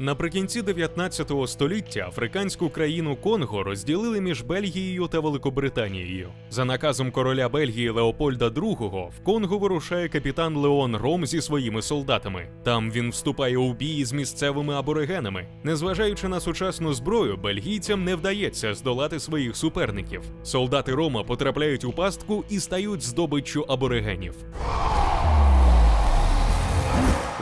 Наприкінці 19 століття африканську країну Конго розділили між Бельгією та Великобританією. За наказом короля Бельгії Леопольда II в Конго вирушає капітан Леон Ром зі своїми солдатами. Там він вступає у бій з місцевими аборигенами. Незважаючи на сучасну зброю, бельгійцям не вдається здолати своїх суперників. Солдати Рома потрапляють у пастку і стають здобиччю аборигенів.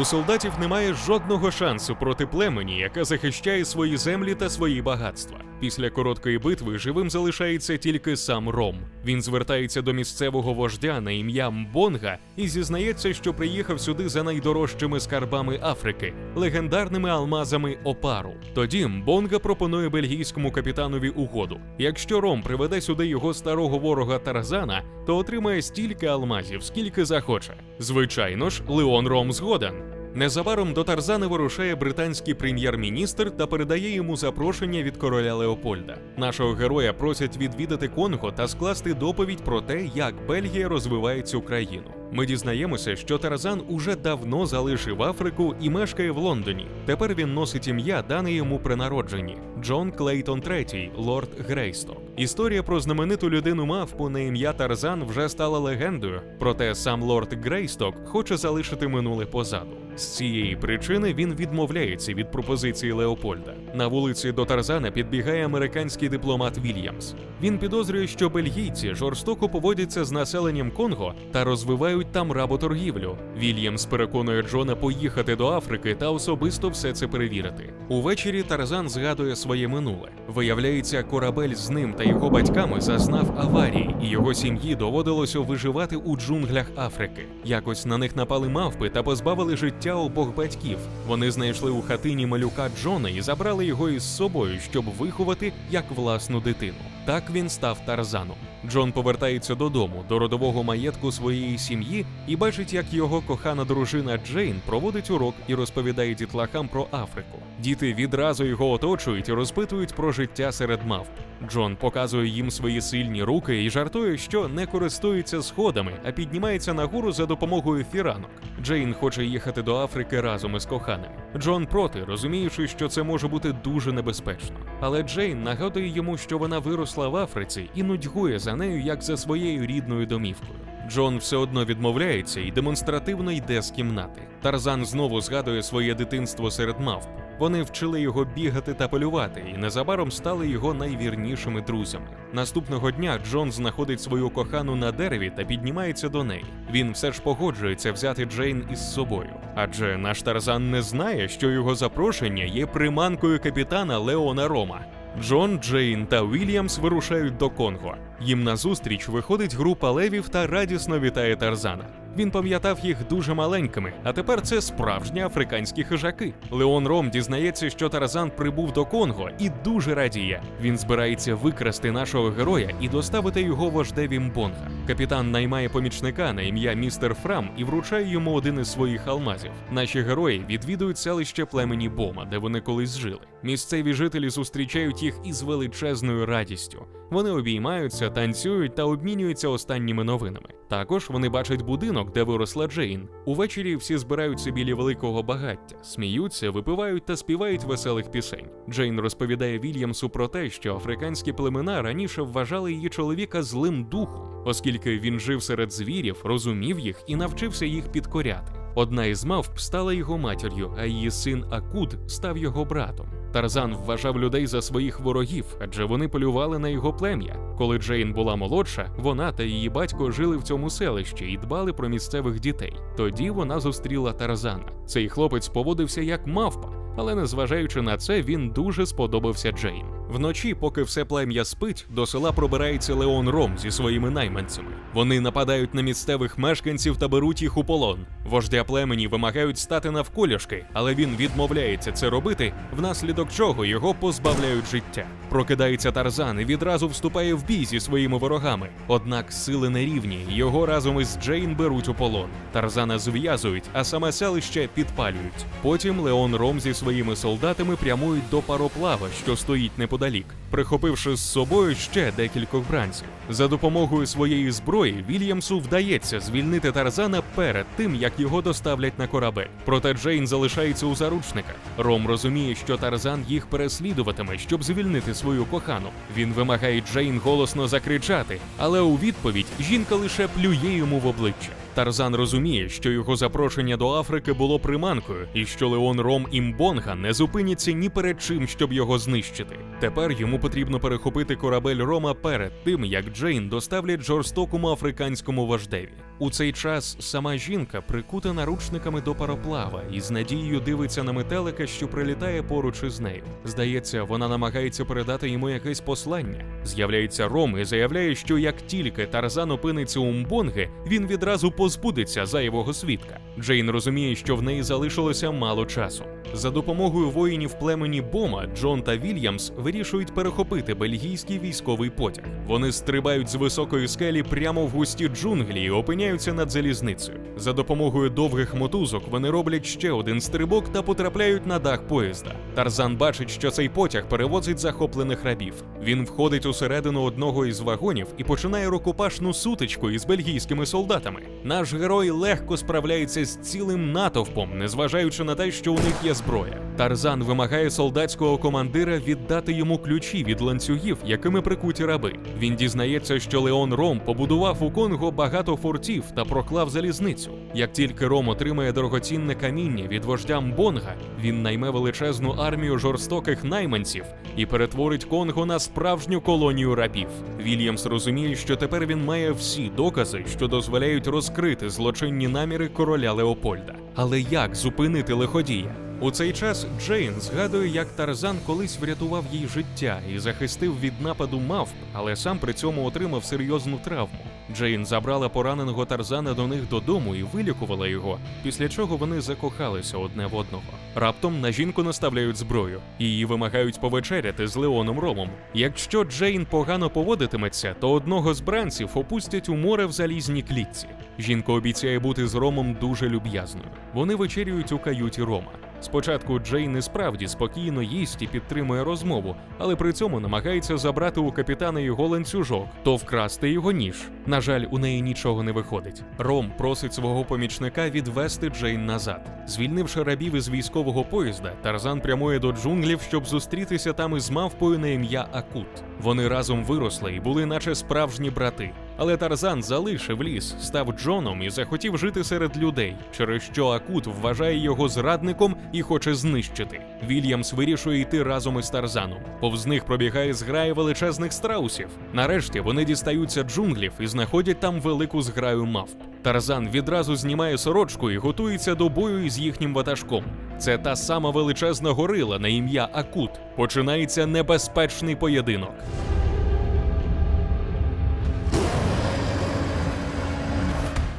У солдатів немає жодного шансу проти племені, яке захищає свої землі та свої багатства. Після короткої битви живим залишається тільки сам Ром. Він звертається до місцевого вождя на ім'я Мбонга і зізнається, що приїхав сюди за найдорожчими скарбами Африки легендарними алмазами опару. Тоді Мбонга пропонує бельгійському капітанові угоду. Якщо Ром приведе сюди його старого ворога Тарзана, то отримає стільки алмазів, скільки захоче. Звичайно ж, Леон Ром згоден. Незабаром до Тарзана вирушає британський прем'єр-міністр та передає йому запрошення від короля Леопольда. Нашого героя просять відвідати Конго та скласти доповідь про те, як Бельгія розвиває цю країну. Ми дізнаємося, що Тарзан уже давно залишив Африку і мешкає в Лондоні. Тепер він носить ім'я, дане йому при народженні Джон Клейтон III, лорд Грейсток. Історія про знамениту людину мавпу на ім'я Тарзан вже стала легендою, проте сам лорд Грейсток хоче залишити минуле позаду. З цієї причини він відмовляється від пропозиції Леопольда. На вулиці до Тарзана підбігає американський дипломат Вільямс. Він підозрює, що бельгійці жорстоко поводяться з населенням Конго та розвивають там работоргівлю. Вільямс переконує Джона поїхати до Африки та особисто все це перевірити. Увечері Тарзан згадує своє минуле. Виявляється, корабель з ним та його батьками зазнав аварії, і його сім'ї доводилося виживати у джунглях Африки. Якось на них напали мавпи та позбавили життя обох батьків. Вони знайшли у хатині малюка Джона і забрали його із собою, щоб виховати як власну дитину. Так він став Тарзаном. Джон повертається додому до родового маєтку своєї сім'ї і бачить, як його кохана дружина Джейн проводить урок і розповідає дітлахам про Африку. Діти відразу його оточують і розпитують про життя серед мавп. Джон показує їм свої сильні руки і жартує, що не користується сходами, а піднімається нагору за допомогою фіранок. Джейн хоче їхати до Африки разом із коханим. Джон проти, розуміючи, що це може бути дуже небезпечно. Але Джейн нагадує йому, що вона виросла в Африці і нудьгує за нею як за своєю рідною домівкою. Джон все одно відмовляється і демонстративно йде з кімнати. Тарзан знову згадує своє дитинство серед мавп. Вони вчили його бігати та полювати, і незабаром стали його найвірнішими друзями. Наступного дня Джон знаходить свою кохану на дереві та піднімається до неї. Він все ж погоджується взяти Джейн із собою, адже наш Тарзан не знає, що його запрошення є приманкою капітана Леона Рома. Джон, Джейн та Вільямс вирушають до Конго. Їм назустріч виходить група левів та радісно вітає Тарзана. Він пам'ятав їх дуже маленькими, а тепер це справжні африканські хижаки. Леон Ром дізнається, що Тарзан прибув до Конго і дуже радіє. Він збирається викрасти нашого героя і доставити його вождеві Мбонга. Капітан наймає помічника на ім'я містер Фрам і вручає йому один із своїх алмазів. Наші герої відвідують селище племені Бома, де вони колись жили. Місцеві жителі зустрічають їх із величезною радістю. Вони обіймаються, танцюють та обмінюються останніми новинами. Також вони бачать будинок, де виросла Джейн. Увечері всі збираються біля великого багаття, сміються, випивають та співають веселих пісень. Джейн розповідає Вільямсу про те, що африканські племена раніше вважали її чоловіка злим духом, оскільки він жив серед звірів, розумів їх і навчився їх підкоряти. Одна із мавп стала його матір'ю, а її син Акуд став його братом. Тарзан вважав людей за своїх ворогів, адже вони полювали на його плем'я. Коли Джейн була молодша, вона та її батько жили в цьому селищі і дбали про місцевих дітей. Тоді вона зустріла Тарзана. Цей хлопець поводився як мавпа, але незважаючи на це, він дуже сподобався Джейн. Вночі, поки все плем'я спить, до села пробирається Леон Ром зі своїми найманцями. Вони нападають на місцевих мешканців та беруть їх у полон. Вождя племені вимагають стати навколішки, але він відмовляється це робити, внаслідок чого його позбавляють життя. Прокидається Тарзан і відразу вступає в бій зі своїми ворогами. Однак сили нерівні, його разом із Джейн беруть у полон. Тарзана зв'язують, а саме селище підпалюють. Потім Леон Ром зі своїми солдатами прямують до пароплава, що стоїть неподалік, прихопивши з собою ще декількох бранців. За допомогою своєї зброї Вільямсу вдається звільнити Тарзана перед тим, як його доставлять на корабель. Проте Джейн залишається у заручниках. Ром розуміє, що Тарзан їх переслідуватиме, щоб звільнити свою кохану. Він вимагає Джейн голосно закричати, але у відповідь жінка лише плює йому в обличчя. Тарзан розуміє, що його запрошення до Африки було приманкою, і що Леон Ром Імбонга не зупиняться ні перед чим, щоб його знищити. Тепер йому потрібно перехопити корабель Рома перед тим, як Джейн доставлять жорстокому африканському вождеві. У цей час сама жінка прикута наручниками до пароплава і з надією дивиться на метелика, що прилітає поруч із нею. Здається, вона намагається передати йому якесь послання. З'являється Ром і заявляє, що як тільки Тарзан опиниться у Мбонги, він відразу позбудеться зайвого свідка. Джейн розуміє, що в неї залишилося мало часу. За допомогою воїнів племені Бома, Джон та Вільямс вирішують перехопити бельгійський військовий потяг. Вони стрибають з високої скелі прямо в густі джунглі і опиняються над залізницею. За допомогою довгих мотузок вони роблять ще один стрибок та потрапляють на дах поїзда. Тарзан бачить, що цей потяг перевозить захоплених рабів. Він входить усередину одного із вагонів і починає рукопашну сутичку із бельгійськими солдатами. Наш герой легко справляється з цілим натовпом, незважаючи на те, що у них є зброя. Тарзан вимагає солдатського командира віддати йому ключі від ланцюгів, якими прикуті раби. Він дізнається, що Леон Ром побудував у Конго багато фортів та проклав залізницю. Як тільки Ром отримає дорогоцінне каміння від вождя Мбонга, він найме величезну армію жорстоких найманців і перетворить Конго на справжню колонію рабів. Вільямс розуміє, що тепер він має всі докази, що дозволяють розкрити злочинні наміри короля Леопольда. Але як зупинити лиходія? У цей час Джейн згадує, як Тарзан колись врятував їй життя і захистив від нападу мавп, але сам при цьому отримав серйозну травму. Джейн забрала пораненого Тарзана до них додому і вилікувала його, після чого вони закохалися одне в одного. Раптом на жінку наставляють зброю, її вимагають повечеряти з Леоном Ромом. Якщо Джейн погано поводитиметься, то одного з бранців опустять у море в залізній клітці. Жінка обіцяє бути з Ромом дуже люб'язною. Вони вечерюють у каюті Рома. Спочатку Джейн і справді спокійно їсть і підтримує розмову, але при цьому намагається забрати у капітана його ланцюжок, то вкрасти його ніж. На жаль, у неї нічого не виходить. Ром просить свого помічника відвести Джейн назад. Звільнивши рабів із військового поїзда, Тарзан прямує до джунглів, щоб зустрітися там із мавпою на ім'я Акут. Вони разом виросли і були, наче справжні брати. Але Тарзан залишив ліс, став Джоном і захотів жити серед людей, через що Акут вважає його зрадником і хоче знищити. Вільямс вирішує йти разом із Тарзаном. Повз них пробігає зграя величезних страусів. Нарешті вони дістаються джунглів і знаходять там велику зграю мавп. Тарзан відразу знімає сорочку і готується до бою із їхнім ватажком. Це та сама величезна горила на ім'я Акут. Починається небезпечний поєдинок.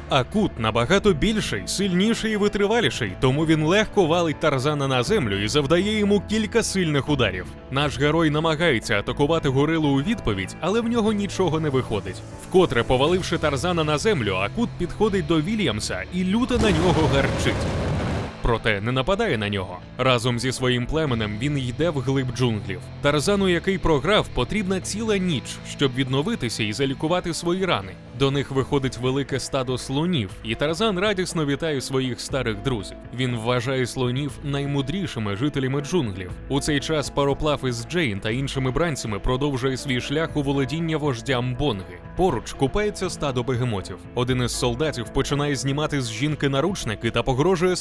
Акут набагато більший, сильніший і витриваліший, тому він легко валить Тарзана на землю і завдає йому кілька сильних ударів. Наш герой намагається атакувати горилу у відповідь, але в нього нічого не виходить. Вкотре поваливши Тарзана на землю, Акут підходить до Вільямса і люто на нього гарчить. Проте не нападає на нього. Разом зі своїм племенем він йде в глиб джунглів. Тарзану, який програв, потрібна ціла ніч, щоб відновитися і залікувати свої рани. До них виходить велике стадо слонів, і Тарзан радісно вітає своїх старих друзів. Він вважає слонів наймудрішими жителями джунглів. У цей час пароплав із Джейн та іншими бранцями продовжує свій шлях у володіння вождя Мбонги. Поруч купається стадо бегемотів. Один із солдатів починає знімати з жінки наручники та погрожує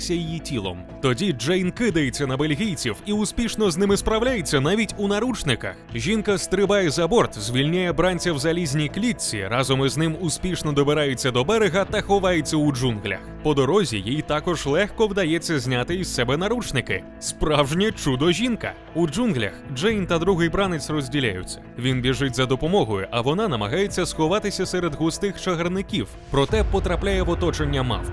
скористатися її тілом. Тоді Джейн кидається на бельгійців і успішно з ними справляється навіть у наручниках. Жінка стрибає за борт, звільняє бранця в залізній клітці. Разом із ним успішно добирається до берега та ховається у джунглях. По дорозі їй також легко вдається зняти із себе наручники. Справжнє чудо жінка. У джунглях Джейн та другий бранець розділяються. Він біжить за допомогою, а вона намагається сховатися серед густих чагарників, проте потрапляє в оточення мавп.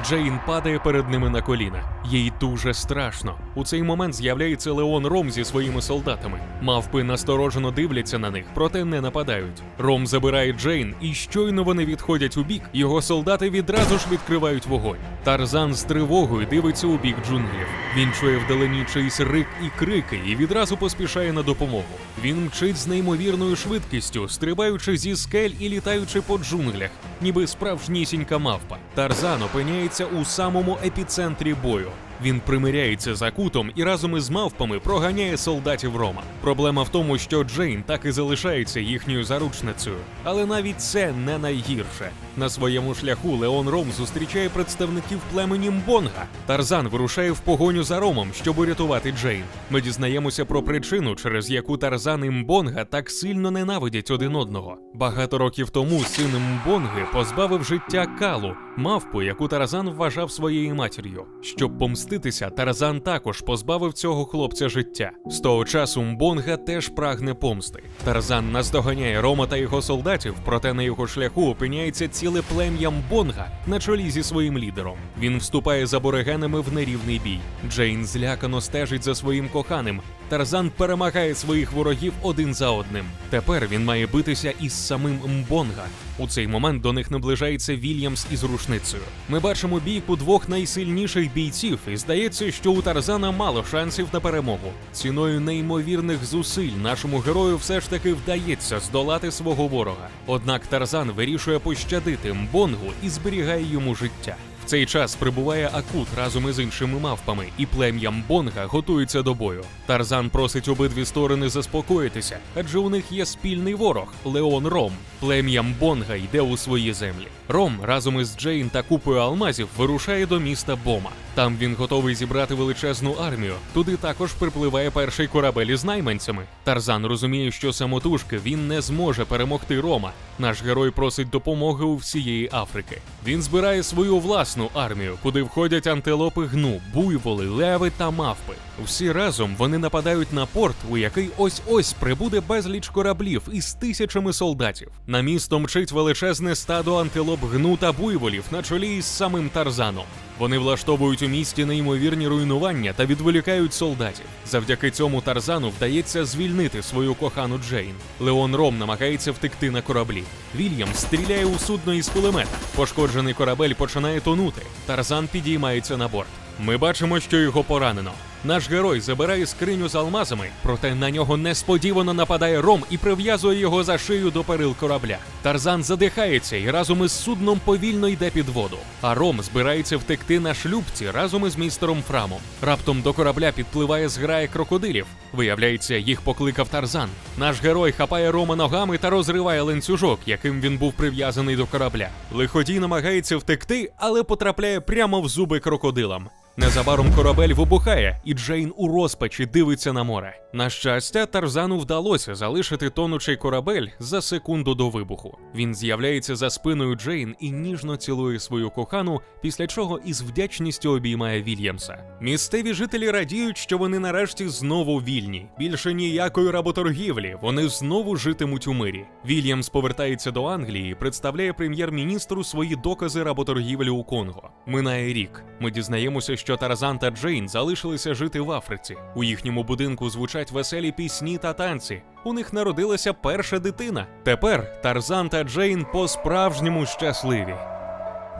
Джейн падає перед ними на коліна. Їй дуже страшно. У цей момент з'являється Леон Ром зі своїми солдатами. Мавпи насторожено дивляться на них, проте не нападають. Ром забирає Джейн, і щойно вони відходять у бік, його солдати відразу ж відкривають вогонь. Тарзан з тривогою дивиться у бік джунглів. Він чує вдалині чийсь рик і крики, і відразу поспішає на допомогу. Він мчить з неймовірною швидкістю, стрибаючи зі скель і літаючи по джунглях. ніби справжнісінька мавпа. Тарзан опиняється у самому епіцентрі бою. Він примиряється за кутом і разом із мавпами проганяє солдатів Рома. Проблема в тому, що Джейн так і залишається їхньою заручницею. Але навіть це не найгірше. На своєму шляху Леон Ром зустрічає представників племені Мбонга. Тарзан вирушає в погоню за Ромом, щоб урятувати Джейн. Ми дізнаємося про причину, через яку Тарзан і Мбонга так сильно ненавидять один одного. Багато років тому син Мбонги позбавив життя Калу, мавпу, яку Тарзан вважав своєю матір'ю. Щоб помститися, Тарзан також позбавив цього хлопця життя. З того часу Мбонга теж прагне помсти. Тарзан наздоганяє Рома та його солдатів, проте на його шляху опиняється ціле плем'я Мбонга на чолі зі своїм лідером. Він вступає з аборигенами в нерівний бій. Джейн злякано стежить за своїм коханим. Тарзан перемагає своїх ворогів один за одним. Тепер він має битися із самим Мбонга. У цей момент до них наближається Вільямс із рушницею. Ми бачимо бійку двох найсильніших бійців, і здається, що у Тарзана мало шансів на перемогу. Ціною неймовірних зусиль нашому герою все ж таки вдається здолати свого ворога. Однак Тарзан вирішує пощадити Мбонгу і зберігає йому життя. В цей час прибуває Акут разом із іншими мавпами, і плем'я Мбонга готується до бою. Тарзан просить обидві сторони заспокоїтися, адже у них є спільний ворог Леон Ром. Плем'я Мбонга йде у свої землі. Ром разом із Джейн та купою алмазів вирушає до міста Бома. Там він готовий зібрати величезну армію. Туди також припливає перший корабель із найманцями. Тарзан розуміє, що самотужки він не зможе перемогти Рома. Наш герой просить допомоги у всієї Африки. Він збирає свою власну армію, куди входять антилопи гну, буйволи, леви та мавпи. Всі разом вони нападають на порт, у який ось ось прибуде безліч кораблів із тисячами солдатів. На місто мчить величезне стадо антилоп гну та буйволів на чолі із самим Тарзаном. Вони влаштовують у місті неймовірні руйнування та відволікають солдатів. Завдяки цьому Тарзану вдається звільнити свою кохану Джейн. Леон Ром намагається втекти на кораблі. Вільям стріляє у судно із кулемета. Пошкоджений корабель починає тонути. Тарзан підіймається на борт. Ми бачимо, що його поранено. Наш герой забирає скриню з алмазами, проте на нього несподівано нападає Ром і прив'язує його за шию до перил корабля. Тарзан задихається і разом із судном повільно йде під воду. А Ром збирається втекти на шлюбці разом із містером Фрамом. Раптом до корабля підпливає зграя крокодилів. Виявляється, їх покликав Тарзан. Наш герой хапає Рома ногами та розриває ланцюжок, яким він був прив'язаний до корабля. Лиходій намагається втекти, але потрапляє прямо в зуби крокодилам. Незабаром корабель вибухає, і Джейн у розпачі дивиться на море. На щастя, Тарзану вдалося залишити тонучий корабель за секунду до вибуху. Він з'являється за спиною Джейн і ніжно цілує свою кохану, після чого із вдячністю обіймає Вільямса. Місцеві жителі радіють, що вони нарешті знову вільні. Більше ніякої работоргівлі, вони знову житимуть у мирі. Вільямс повертається до Англії і представляє прем'єр-міністру свої докази работоргівлі у Конго. Минає рік. Ми дізнаємося, що Тарзан та Джейн залишилися жити в Африці. У їхньому будинку звучать веселі пісні та танці. У них народилася перша дитина. Тепер Тарзан та Джейн по-справжньому щасливі.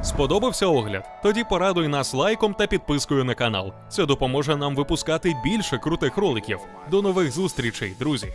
Сподобався огляд? Тоді порадуй нас лайком та підпискою на канал. Це допоможе нам випускати більше крутих роликів. До нових зустрічей, друзі!